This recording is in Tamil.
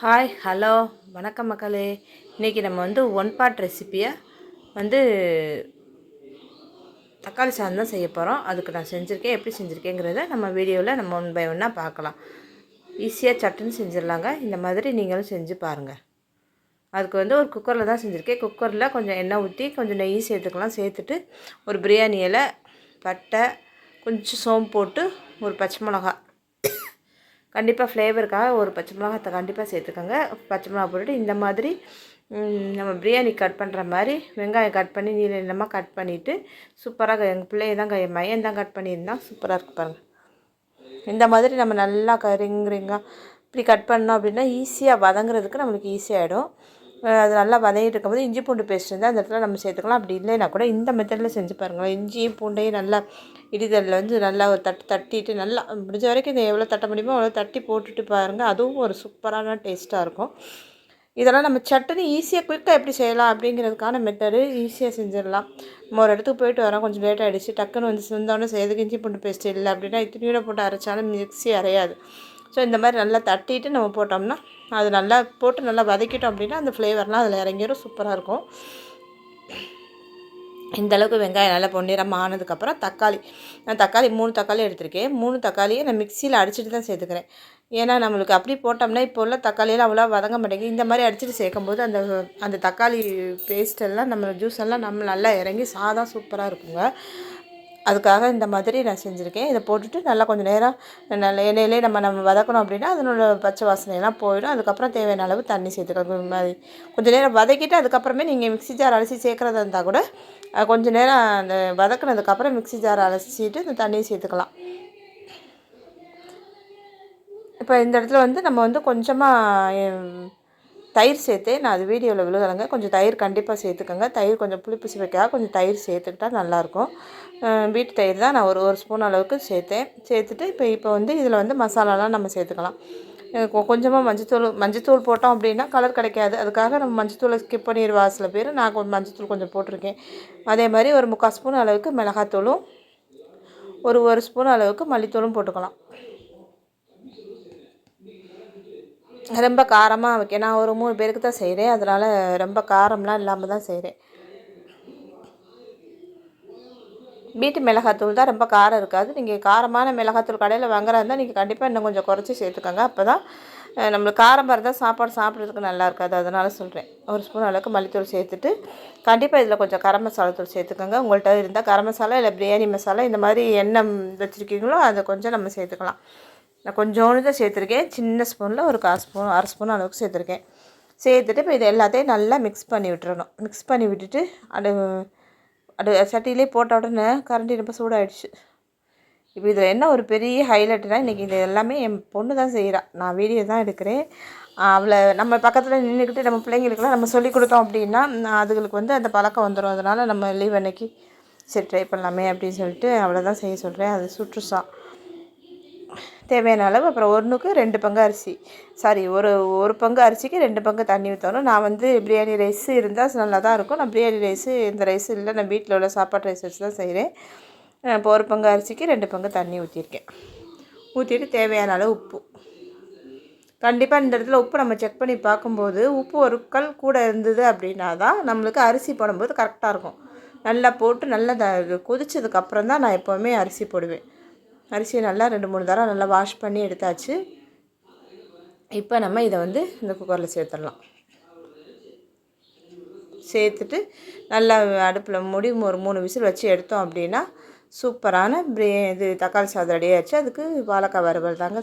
ஹாய் ஹலோ வணக்கம் மக்களே. இன்றைக்கி நம்ம வந்து ஒன் பார்ட் ரெசிப்பியை வந்து தக்காளி சாதம் தான் செய்ய போகிறோம் அதுக்கு நான் செஞ்சுருக்கேன். எப்படி செஞ்சுருக்கேங்கிறத நம்ம வீடியோவில் நம்ம ஒன் பை ஒன்னாக பார்க்கலாம். ஈஸியாக சட்டுன்னு செஞ்சிடலாங்க. இந்த மாதிரி நீங்களும் செஞ்சு பாருங்கள் அதுக்கு வந்து ஒரு குக்கரில் தான் செஞ்சுருக்கேன். குக்கரில் கொஞ்சம் எண்ணெய் ஊற்றி கொஞ்சம் நெய் சேர்த்துக்கலாம். சேர்த்துட்டு ஒரு பிரியாணி இலை பட்டை கொஞ்சம் சோம்பு போட்டு ஒரு பச்சை மிளகா கண்டிப்பாக ஃப்ளேவருக்காக ஒரு பச்சை மிளகாத்தை கண்டிப்பாக சேர்த்துக்கோங்க. பச்சை மிளகா போட்டுட்டு இந்த மாதிரி நம்ம பிரியாணி கட் பண்ணுற மாதிரி வெங்காயம் கட் பண்ணி நீள நீளமாக கட் பண்ணிவிட்டு சூப்பராக எங்கள் பிள்ளைய தான் கை மையம் தான் கட் பண்ணியிருந்தான் சூப்பராக இருக்கு பாருங்கள் இந்த மாதிரி நம்ம நல்லா கரிங்க இப்படி கட் பண்ணோம் அப்படின்னா ஈஸியாக வதங்குறதுக்கு நம்மளுக்கு ஈஸியாகிடும் அது நல்லா வதங்கிட்டு இருக்கும்போது இஞ்சி பூண்டு பேஸ்ட் இருந்தால் அந்த இடத்துல நம்ம சேர்த்துக்கலாம். அப்படி இல்லைன்னா கூட இந்த மெத்தடில் செஞ்சு பாருங்கள் இஞ்சியும் பூண்டையும் நல்லா இடிதலில் வந்து நல்லா ஒரு தட்டு தட்டிட்டு நல்லா முடிஞ்ச வரைக்கும் இதை எவ்வளோ தட்ட முடியுமோ அவ்வளோ தட்டி போட்டுட்டு பாருங்கள் அதுவும் ஒரு சூப்பரான டேஸ்ட்டாக இருக்கும். இதெல்லாம் நம்ம சட்டுன்னு ஈஸியாக குயிக்காக எப்படி செய்யலாம் அப்படிங்கிறதுக்கான மெத்தடு ஈஸியாக செஞ்சிடலாம். நம்ம ஒரு இடத்துக்கு போயிட்டு வரோம். கொஞ்சம் லேட் ஆகிடுச்சு டக்குன்னு வந்து செஞ்சோன்னே செய்யறதுக்கு இஞ்சி பூண்டு பேஸ்ட் இல்லை அப்படின்னா இத்தனையோட போட்டு அரைச்சாலும் மிக்ஸி அரையாது. ஸோ இந்த மாதிரி நல்லா தட்டிட்டு நம்ம போட்டோம்னா அது நல்லா போட்டு நல்லா வதக்கிட்டோம் அப்படின்னா அந்த ஃப்ளேவர்லாம் அதில் இறங்கிடும் சூப்பராக இருக்கும். இந்தளவுக்கு வெங்காயம் நல்லா பொன்னிறம் ஆனதுக்கப்புறம் தக்காளி. நான் தக்காளி மூணு தக்காளி எடுத்திருக்கேன். மூணு தக்காளியை நான் மிக்சியில் அடிச்சுட்டு தான் சேர்த்துக்கிறேன். ஏன்னா நம்மளுக்கு அப்படி போட்டோம்னா இப்போ உள்ள தக்காளியெல்லாம் அவ்வளோ வதங்க மாட்டேங்குது. இந்த மாதிரி அடிச்சுட்டு சேர்க்கும்போது அந்த அந்த தக்காளி பேஸ்டெல்லாம் நம்ம ஜூஸ் எல்லாம் நம்ம நல்லா இறங்கி சாதம் சூப்பராக இருக்குங்க. அதுக்காக இந்த மாதிரி நான் செஞ்சுருக்கேன். இதை போட்டுட்டு நல்லா கொஞ்சம் நேரம் நல்ல எண்ணெயிலே நம்ம நம்ம வதக்கணும் அப்படின்னா அதனோட பச்சை வாசனையெல்லாம் போயிடும். அதுக்கப்புறம் தேவையான அளவு தண்ணி சேர்த்துக்கலாம். மாதிரி கொஞ்சம் நேரம் வதக்கிட்டு அதுக்கப்புறமே நீங்கள் மிக்ஸி ஜார் அலசி சேர்க்குறதா இருந்தால் கூட கொஞ்சம் நேரம் அந்த வதக்குனதுக்கப்புறம் மிக்ஸி ஜார் அலசிட்டு இந்த தண்ணியை சேர்த்துக்கலாம். இப்போ இந்த இடத்துல வந்து நம்ம வந்து கொஞ்சமாக தயிர் சேர்த்தே நான் அது வீடியோவில் விழுகலைங்க. கொஞ்சம் தயிர் கண்டிப்பாக சேர்த்துக்கோங்க. தயிர் கொஞ்சம் புளிப்பு சுவைக்காக கொஞ்சம் தயிர் சேர்த்துக்கிட்டால் நல்லாயிருக்கும். வீட்டு தயிர் தான் நான் ஒரு ஒரு ஸ்பூன் அளவுக்கு சேர்த்தேன். சேர்த்துட்டு இப்போ இப்போ வந்து இதில் வந்து மசாலாலாம் நம்ம சேர்த்துக்கலாம். கொஞ்சமாக மஞ்சத்தூள் மஞ்சத்தூள் போட்டோம் அப்படின்னா கலர் கிடைக்காது. அதுக்காக நம்ம மஞ்சத்தூளை ஸ்கிப் பண்ணிடுவா சில பேர் நான் கொஞ்சம் மஞ்சத்தூள் கொஞ்சம் போட்டிருக்கேன். அதே மாதிரி ஒரு முக்கால் ஸ்பூன் அளவுக்கு மிளகாத்தூளும் ஒரு ஒரு ஸ்பூன் அளவுக்கு மல்லித்தூளும் போட்டுக்கலாம். ரொம்ப காரமாக வைக்க நான் ஒரு மூணு பேருக்கு தான் செய்கிறேன் அதனால் ரொம்ப காரம்லாம் இல்லாமல் தான் செய்கிறேன் வீட்டு மிளகாத்தூள் தான் ரொம்ப காரம் இருக்காது. நீங்கள் காரமான மிளகாத்தூள் கடையில் வாங்குறா இருந்தால் நீங்கள் கண்டிப்பாக இன்னும் கொஞ்சம் குறைச்சி சேர்த்துக்கோங்க. அப்போ தான் நம்மளுக்கு காரம் இருந்தால் சாப்பாடு சாப்பிட்றதுக்கு நல்லா இருக்காது. அதனால் சொல்கிறேன் ஒரு ஸ்பூன் அளவுக்கு மல்லித்தூள் சேர்த்துட்டு கண்டிப்பாக இதில் கொஞ்சம் கரம் மசாலா தூள் சேர்த்துக்கோங்க. உங்கள்கிட்ட இருந்தால் கரம் மசாலா இல்லை பிரியாணி மசாலா இந்த மாதிரி எண்ணெய் வச்சுருக்கீங்களோ அதை கொஞ்சம் நம்ம சேர்த்துக்கலாம். நான் கொஞ்சோண்டு தான் சேர்த்துருக்கேன். சின்ன ஸ்பூனில் ஒரு கால் ஸ்பூன் அரை ஸ்பூன் அளவுக்கு சேர்த்துருக்கேன். சேர்த்துட்டு இப்போ இது எல்லாத்தையும் நல்லா மிக்ஸ் பண்ணி விட்டுறணும். மிக்ஸ் பண்ணி விட்டுட்டு அது அது சட்டியிலே போட்ட உடனே கரண்டி ரொம்ப சூடாகிடுச்சு இப்போ இதில் என்ன ஒரு பெரிய ஹைலைட்னா இன்றைக்கி இது எல்லாமே என் பொண்ணு தான் செய்கிறா நான் வீடியோ தான் எடுக்கிறேன். அவளை நம்ம பக்கத்தில் நின்றுக்கிட்டு நம்ம பிள்ளைங்களுக்குலாம் நம்ம சொல்லி கொடுத்தோம் அப்படின்னா அதுகளுக்கு வந்து அந்த பழக்கம் வந்துடும் அதனால் நம்ம லீவ் அன்னைக்கு சரி ட்ரை பண்ணலாமே அப்படின்னு சொல்லிட்டு அவளை தான் செய்ய சொல்கிறேன் அது சுற்றுசா. தேவையான அளவு அப்புறம் ஒன்றுக்கு ரெண்டு பங்கு அரிசி. சாரி ஒரு ஒரு பங்கு அரிசிக்கு ரெண்டு பங்கு தண்ணி ஊற்றணும் நான் வந்து பிரியாணி ரைஸ் இருந்தால் நல்லா தான் இருக்கும். நான் பிரியாணி ரைஸு இந்த ரைஸ் இல்லை நான் வீட்டில் உள்ள சாப்பாடு ரைஸ் வச்சு தான் செய்கிறேன் இப்போ ஒரு பங்கு அரிசிக்கு ரெண்டு பங்கு தண்ணி ஊற்றிருக்கேன் ஊற்றிட்டு தேவையான அளவு உப்பு. கண்டிப்பாக இந்த இடத்துல உப்பு நம்ம செக் பண்ணி பார்க்கும்போது உப்பு ஒரு கல் கூட இருந்தது அப்படின்னா தான் நம்மளுக்கு அரிசி போடும்போது கரெக்டாக இருக்கும். நல்லா போட்டு நல்லா கொதிச்சதுக்கப்புறம் தான் நான் எப்போவுமே அரிசி போடுவேன். அரிசியை நல்லா ரெண்டு மூணு தரம் நல்லா வாஷ் பண்ணி எடுத்தாச்சு. இப்போ நம்ம இதை வந்து இந்த குக்கரில் சேர்த்துடலாம். சேர்த்துட்டு நல்லா அடுப்பில் முடி ஒரு மூணு விசில் வச்சு எடுத்தோம் அப்படின்னா சூப்பரான இது தக்காளி சாதம் ரெடி ஆச்சு அதுக்கு வாழைக்காய் வறுவல் தாங்க